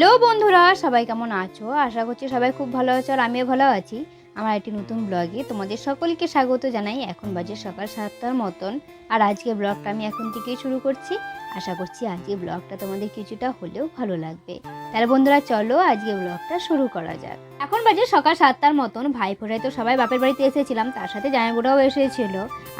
Hello বন্ধুরা, সবাই কেমন আছো? আশা করছি সবাই খুব ভালো আছো আর আমিও ভালো আছি। আমার একটি নতুন ব্লগে তোমাদের সকলকে স্বাগত জানাই। এখন বাজে সকাল সাতটার মতন আর আজকে ব্লগটা আমি এখন থেকেই শুরু করছি। আশা করছি আজকে ব্লগটা তোমাদের কিছুটা হলেও ভালো লাগবে। তাহলে বন্ধুরা চলো আজকে ব্লগটা শুরু করা যাক। এখন বাজে সকাল সাতটার মতন ভাই ফোটায় তো সবাই বাপের বাড়িতে এসেছিলাম, তার সাথে জামাইবুড়াও এসেছিল।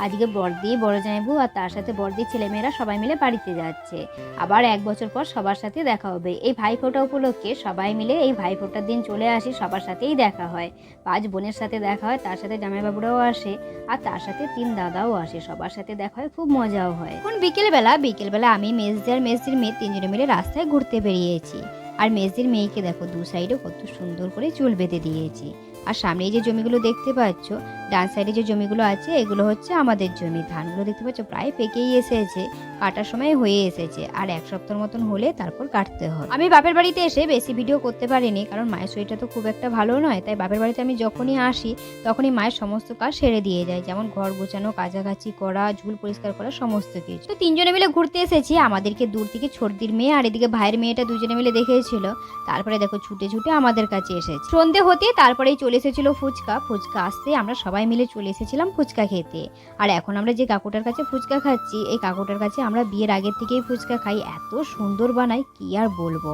আজকে বর্দি, বড় জামাইবু আর তার সাথে বর্দির ছেলেমেয়েরা সবাই মিলে বাড়িতে যাচ্ছে। আবার এক বছর পর সবার সাথে দেখা হবে। এই ভাইফোঁটা উপলক্ষে সবাই মিলে এই ভাইফোঁটার দিন চলে আসি, সবার সাথেই দেখা হয়। পাঁচ বোনের সাথে দেখা হয়, তার সাথে জামাইবাবুরাও আসে আর তার সাথে তিন দাদাও আসে, সবার সাথে দেখা হয়, খুব মজাও হয়। এখন বিকেলবেলা বিকেলবেলা আমি মেজদি আর মেজদির মেয়ে তিনজনে মিলে রাস্তায় ঘুরতে বেরিয়েছি। আর মেজদির মেয়েকে দেখো দু সাইডে কত সুন্দর করে চুল বেঁধে দিয়েছি। আর সামনে যে জমিগুলো দেখতে পাচ্ছ, ডান সাইডে যে জমিগুলো আছে, এগুলো হচ্ছে আমাদের জমি। ধানগুলো দেখতে পাচ্ছ, প্রায় পেকেই এসেছে, কাটার সময় হয়ে এসেছে। আর এক সপ্তাহ মতন হলে তারপর কাটতে হবে। আমি বাপের বাড়িতে এসে বেশি ভিডিও করতে পারিনি, কারণ মায়ের শরীরটা তো খুব একটা ভালো নয়। তাই বাপের বাড়িতে আমি যখনই আসি, তখনই মায়ের সমস্ত কাজ সেরে দিয়ে যায় যেমন ঘর গোছানো কাছাকাছি করা, ঝুল পরিষ্কার করা, সমস্ত কিছু। তো তিনজনে মিলে ঘুরতে এসেছি। আমাদেরকে দূর থেকে ছোটদির মেয়ে আর এদিকে ভাইয়ের মেয়েটা দুজনে মিলে দেখেছিল। তারপরে দেখো, ছুটে ছুটে আমাদের কাছে এসেছে। সন্ধে হতে তারপরেই চলে এসেছিল ফুচকা। ফুচকা আসতে আমরা সবাই মিলে চলে এসেছিলাম ফুচকা খেতে। আর এখন আমরা যে কাকুটার কাছে ফুচকা খাচ্ছি, এই কাকুটার কাছে আমরা বিয়ের আগের থেকেই ফুচকা খাই। এত সুন্দর বানায়, কি আর বলব?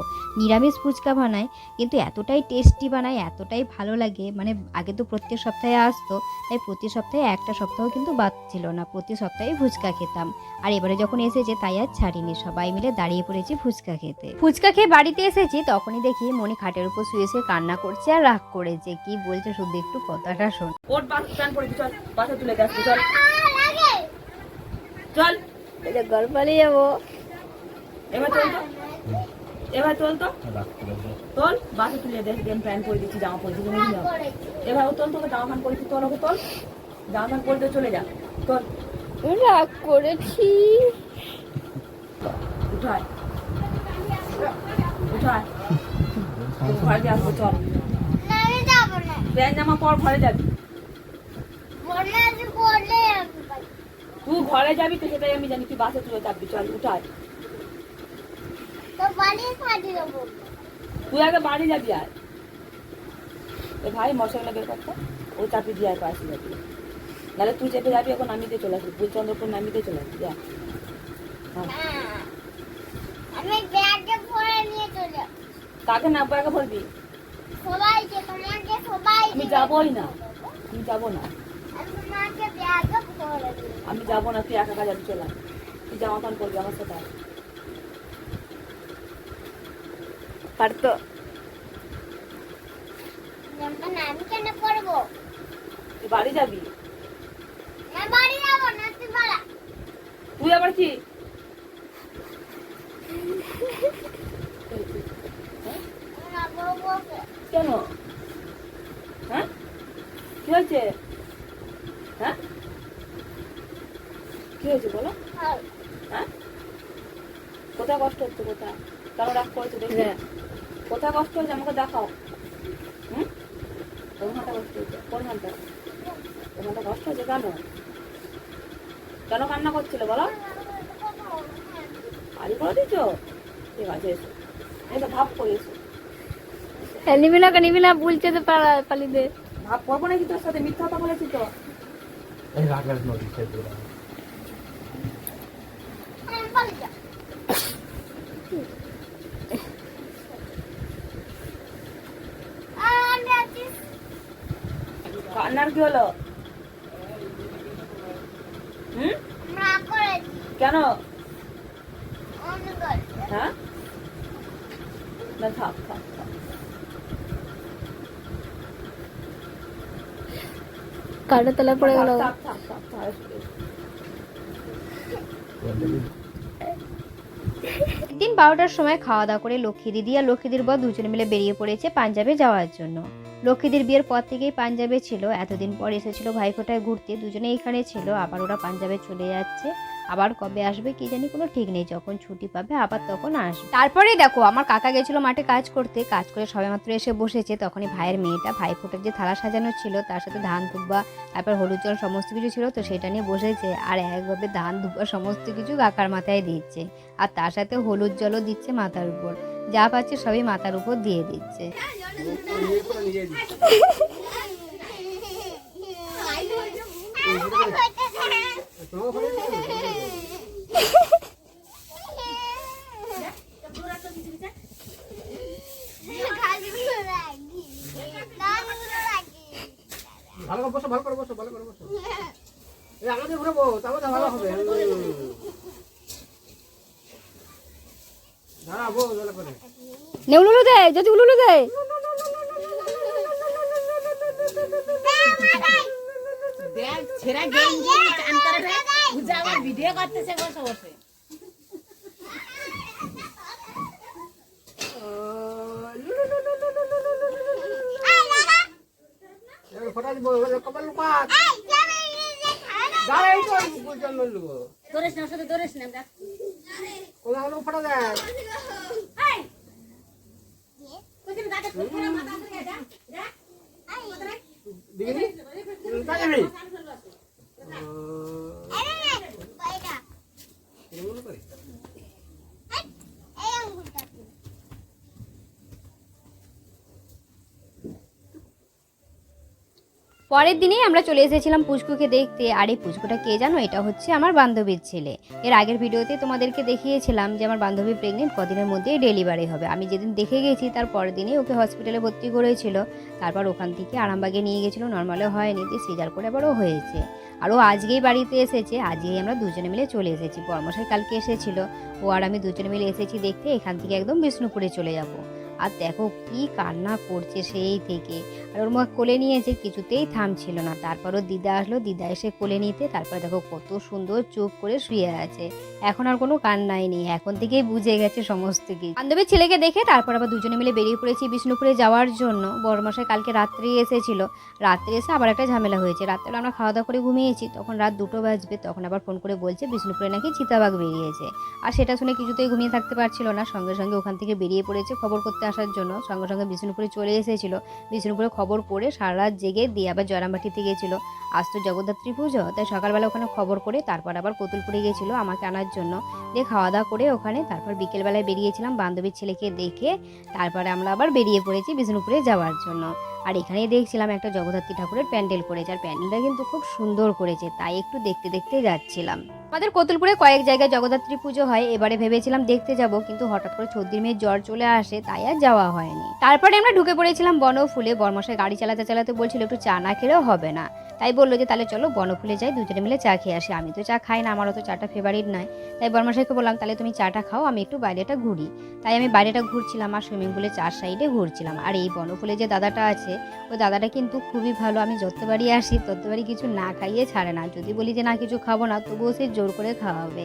নিরামিষ ফুচকা বানায়, কিন্তু এতটাই টেস্টি বানায়, এতটাই ভালো লাগে। মানে আগে তো প্রত্যেক সপ্তাহে আসতো, তাই প্রতি সপ্তাহে একটা সপ্তাহ কিন্তু বাদ ছিল না। প্রতি সপ্তাহে ফুচকা খেতাম। আর এবারে যখন এসেছে, তাই আর ছাড়িনি। সবাই মিলে দাঁড়িয়ে পড়েছি ফুচকা খেতে। ফুচকা খেয়ে বাড়িতে এসেছি, তখনই দেখি মনে খাটের উপর শুয়ে শুয়ে কান্না করছে আর রাগ করেছে। কি বলছে শুধু একটু কথাটা শোন। ওর চল বাসা তুলে যাচ্ছি চল। চল। ঘর পালিয়ে যাব। এবার চল তো। এবার চল তো। তোল বাসা তুলে দেখ গেম প্যান্ট পরে দিচ্ছি জামা পরে দিচ্ছি এবার তোল তোকে জামা প্যান্ট পরেছি তোর ওকে তোল। জামা প্যান্ট পরে চলে যা তোল। রাগ করেছি। উঠায়। উঠায়। ঘরে দিয়ে আসব চল। প্যান্ট জামা পর ঘরে যাবি। তুই ঘরে যাবি তো সেটাই আমি জানি তুই বাসে তুলে চাপবি চল দেবো। তুই আগে বাড়ি যাবি আর। ভাই মশলা বের করতে ও চাপি দিয়ে আর পাশে যাবি। নাহলে তুই চেপে যাবি এখন নামিতে চলে আসবি। তুই চন্দ্রপুর নামিতে চলে আসবি যা। হ্যাঁ। হ্যাঁ। কাকে না আগে বলবি সবাইকে তোমাকে সবাই আমি যাবোই না। আমি যাব না। আমি যাব না তুই একা একা যাবি চলে আয়। তুই জামা প্যান্ট করবি আমার সাথে। পারতো। আমি কেন তুই বাড়ি যাবি? না বাড়ি যাব না তুই বাড়া। তুই আবার কি না বলব ওকে। কেন? হ্যাঁ? কি হয়েছে? হ্যাঁ? কি হয়েছে বলো? হ্যাঁ। হ্যাঁ? কোথায় কষ্ট হচ্ছে কোথায়? কেন রাগ করেছ দেখি। কোথায় কষ্ট হচ্ছে আমাকে দেখাও। হুম? কোন হাতে কষ্ট হচ্ছে কোন হাতে? কোন হাতে কষ্ট হচ্ছে কেন কেন কান্না করছিল বলো? আড়ি করে দিচ্ছ ঠিক আছে এসো। তো ভাব করে এসো নিবি না নিবি না বলছে তো পালি দে। ভাব করব নাকি তোর সাথে? মিথ্যা কথা বলেছি তো। এই রাগের নদী খেতে কান্নার কি হলো? হুম? কেন? হ্যাঁ? থাক থাক। তলা পড়ে গেল। বারোটার সময় খাওয়া দাওয়া করে লক্ষ্মী দিদি আর লক্ষ্মী দিদির বর দুজনে মিলে বেরিয়ে পড়েছে পাঞ্জাবে যাওয়ার জন্য। লক্ষ্মীদির বিয়ের পর থেকেই পাঞ্জাবে ছিল। এতদিন পর এসেছিল ভাইফোঁটায় ঘুরতে। দুজনে এখানে ছিল, আবার ওরা পাঞ্জাবে চলে যাচ্ছে। আবার কবে আসবে কি জানি কোনো ঠিক নেই, যখন ছুটি পাবে আবার তখন আসবে। তারপরে দেখো, আমার কাকা গেছিল মাঠে কাজ করতে। কাজ করে সবেমাত্র এসে বসেছে। তখনই ভাইয়ের মেয়েটা ভাইফোঁটার যে থালা সাজানো ছিল, তার সাথে ধান দুব্বা তারপর হলুদ জল সমস্ত কিছু ছিল, তো সেটা নিয়ে বসেছে। আর একভাবে ধান দুব্বা সমস্ত কিছু কাকার মাথায় দিচ্ছে। আর তার সাথে হলুদ জলও দিচ্ছে মাথার উপর। যা পাচ্ছে সবই মাথার উপর দিয়ে দিচ্ছে। ভালো করে বসো, ভালো করে বসো, ভালো করে বসো। আমাদের ঘুরবো, তারপর তো ভালো হবে দাঁড়াবো ভালো করে নে উলুলু দে যদি উলুলু দে। দেখ ছেঁড়া গেঞ্জি চান করে পূজা ভিডিও করতেছে বসে বসে। এবার ফটা দিব এবার কপাল লুকাত দাঁড়াই তো বুঝতাম না সাথে দৌড়েস না দেখ কোথা ফটা দেয় কোথায় দাদা কোথায় মাথা করে যা যা দিগিনি তাকাবি এমন করে পরের দিনেই আমরা চলে এসেছিলাম পুচকুকে দেখতে। আর এই পুচকুটা কে জানো? এটা হচ্ছে আমার বান্ধবীর ছেলে। এর আগের ভিডিওতে তোমাদেরকে দেখিয়েছিলাম যে আমার বান্ধবী প্রেগনেন্ট কদিনের মধ্যেই ডেলিভারি হবে। আমি যেদিন দেখে গেছি, তার পরের দিনেই ওকে হসপিটালে ভর্তি করেছিল। তারপর ওখান থেকে আরামবাগে নিয়ে গেছিল নর্মালে হয়নি, দিয়ে সিজার করে আবারও হয়েছে। আর ও আজকেই বাড়িতে এসেছে, আজকেই আমরা দুজনে মিলে চলে এসেছি। বর্মশাই কালকে এসেছিল। ও আর আমি দুজনে মিলে এসেছি দেখতে, এখান থেকে একদম বিষ্ণুপুরে চলে যাব। আর দেখো কি কান্না করছে সেই থেকে। আর ওর মা কোলে নিয়েছে কিছুতেই থামছিল না। তারপরও দিদা আসলো, দিদা এসে কোলে নিতে, তারপর দেখো কত সুন্দর চুপ করে শুয়ে আছে। এখন আর কোনো কান্নাই নেই, এখন থেকেই বুঝে গেছে সমস্ত কিছু। বান্ধবীর ছেলেকে দেখে তারপর আবার দুজনে মিলে বেরিয়ে পড়েছি বিষ্ণুপুরে যাওয়ার জন্য। বড়মশাই কালকে রাত্রে এসেছিল। রাত্রে এসে আবার একটা ঝামেলা হয়েছে। রাত্রে আমরা খাওয়া দাওয়া করে ঘুমিয়েছি। তখন রাত দুটো বাজবে, তখন আবার ফোন করে বলছে বিষ্ণুপুরে নাকি চিতাবাঘ বেরিয়েছে। আর সেটা শুনে কিছুতেই ঘুমিয়ে থাকতে পারছিল না। সঙ্গে সঙ্গে ওখান থেকে বেরিয়ে পড়েছে, খবর করতে আসার জন্য সঙ্গে সঙ্গে বিষ্ণুপুরে চলে এসেছিল। বিষ্ণুপুরে খবর পড়ে সারা রাত জেগে দিয়ে আবার জয়রামবাটিতে গিয়েছিল আজ তো জগদ্ধাত্রী পুজো, তাই সকালবেলা ওখানে খবর করে তারপর আবার পুতুলপুরে গিয়েছিল আমাকে আনার জন্য। দিয়ে খাওয়া দাওয়া করে ওখানে তারপর বিকেলবেলায় বেরিয়েছিলাম বান্ধবীর ছেলেকে দেখে তারপরে আমরা আবার বেরিয়ে পড়েছি বিষ্ণুপুরে যাওয়ার জন্য। আর এখানেই দেখছিলাম একটা জগদ্ধাত্রী ঠাকুরের প্যান্ডেল করেছে আর প্যান্ডেলটা কিন্তু খুব সুন্দর করেছে, তাই একটু দেখতে দেখতে যাচ্ছিলাম। আমাদের কতুলপুরে কয়েক জায়গায় জগদ্ধাত্রী পুজো হয়, এবারে ভেবেছিলাম দেখতে যাব, কিন্তু হঠাৎ করে সর্দির মেয়ের জ্বর চলে আসে, তাই আর যাওয়া হয়নি। তারপরে আমরা ঢুকে পড়েছিলাম বনফুলে, বর্মশাই গাড়ি চালাতে চালাতে বলছিল, একটু চা না খেলেও হবে না। তাই বলল যে, তাহলে চলো বনফুলে যাই, দুজনে মিলে চা খেয়ে আসি। আমি তো চা খাই না, আমারও তো চাটা ফেভারিট নয়। তাই বর্মশাইকে বললাম, তাহলে তুমি চাটা খাও, আমি একটু বাইরেটা ঘুরি। তাই আমি বাইরেটা ঘুরছিলাম, আর সুইমিং পুলে চার সাইডে ঘুরছিলাম। আর এই বনফুলে যে দাদাটা আছে ওই দাদাটা কিন্তু খুবই ভালো, আমি যতবারই আসি ততবারই কিছু না খাইয়ে ছাড়ে না। যদি বলি যে, না, কিছু খাব না, তবুও সে জোর করে খাওয়াবে।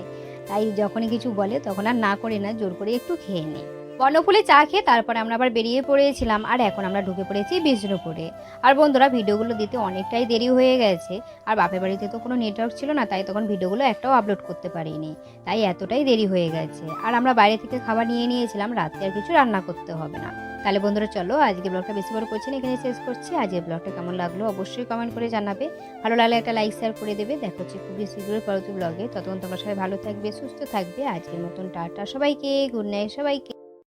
তাই যখনই কিছু বলে তখন আর না করি না, জোর করে একটু খেয়ে নিই। বর্ণফুলে চা খেয়ে তারপরে আমরা আবার বেরিয়ে পড়েছিলাম, আর এখন আমরা ঢুকে পড়েছি বিষ্ণুপুরে। আর বন্ধুরা, ভিডিওগুলো দিতে অনেকটাই দেরি হয়ে গেছে, আর বাপের বাড়িতে তো কোনো নেটওয়ার্ক ছিল না, তাই তখন ভিডিওগুলো একটাও আপলোড করতে পারিনি। তাই এতটাই দেরি হয়ে গেছে। আর আমরা বাইরে থেকে খাবার নিয়ে নিয়েছিলাম রাতে আর কিছু রান্না করতে হবে না। তাহলে বন্ধুরা চলো আজকে ব্লগটা বেশি বড় করছি না এখানে শেষ করছি। আজকের ব্লগটা কেমন লাগল অবশ্যই কমেন্ট করে জানাবে। ভালো লাগলে একটা লাইক শেয়ার করে দেবে। দেখো হচ্ছে খুবই শীঘ্রই পরবর্তী ব্লগে ততক্ষণ তোমরা সবাই ভালো থাকবে, সুস্থ থাকবে। আজকের মতন টাটা সবাইকে গুড নাইট সবাইকে।